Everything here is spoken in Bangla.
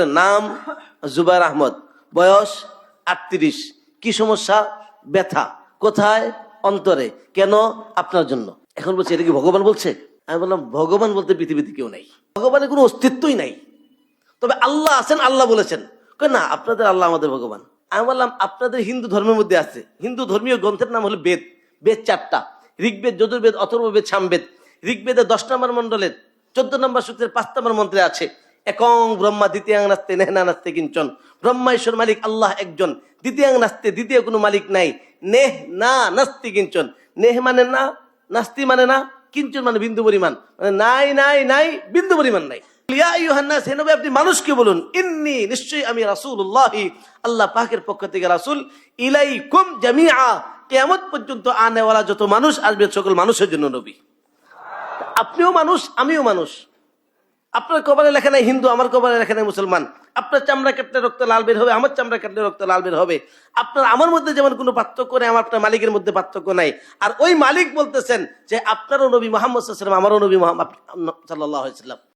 নাম জুবাইর আহমদ, বয়স আটত্রিশ। কি সমস্যা? ব্যথা। কোথায়? অন্তরে। কেন? আপনার জন্য। এখন বলছে, এটা কি ভগবান বলছে? আমি বললাম, ভগবান বলতে পৃথিবীতে কেউ নাই। ভগবানের কোনো অস্তিত্বই নাই। তবে আল্লাহ আছেন, আল্লাহ বলেছেন। না, আপনাদের আল্লাহ আমাদের ভগবান। আমি বললাম, আপনাদের হিন্দু ধর্মের মধ্যে আছে। হিন্দু ধর্মীয় গ্রন্থের নাম হলো বেদ। বেদ চারটা। ঋগ্বেদ যজুর্বেদ অথর্ববেদ, সামবেদ। ঋগ্বেদের দশ নম্বর মন্ডলের চোদ্দ নম্বর সূত্রের পাঁচ নম্বর মন্ত্রে আছে একং ব্রহ্মা দ্বিতীয়াং নাস্তে, নেহনা নাস্তে কিঞ্চন। ব্রহ্মা ঈশ্বর মালিক, আল্লাহ একজন। দ্বিতীয়াং নাস্তে, দ্বিতীয় কোনো মালিক নাই। নেহ না নাস্তি কিঞ্চন। নেহ মানে না, নাস্তি মানে না, কিঞ্চন মানে বিন্দু পরিমাণ। মানে নাই নাই নাই, বিন্দু পরিমাণ নাই। আপনি মানুষকে বলুন, ইন্নি নিশ্চয়ই আমি আল্লাহ পক্ষ থেকে রাসূল, ইলাইকুম জামিআ। কিয়ামত পর্যন্ত যত মানুষ সকল মানুষের জন্য নবী। আপনিও মানুষ, আমিও মানুষ। আপনার কপালে লেখা নাই হিন্দু, আমার কপালে লেখা নাই মুসলমান। আপনার চামড়া কাটলে রক্ত লাল বের হবে, আমার চামড়া কাটলে রক্ত লাল বের হবে। আপনার আমার মধ্যে যেমন কোনো পার্থক্য নেই, আমার আপনার মালিকের মধ্যে পার্থক্য নাই। আর ওই মালিক বলতেছেন যে, আপনারও নবী মোহাম্মদ সাল্লাম আমারও নবী মোহাম্মদ সাল্লাহ সাল্লাম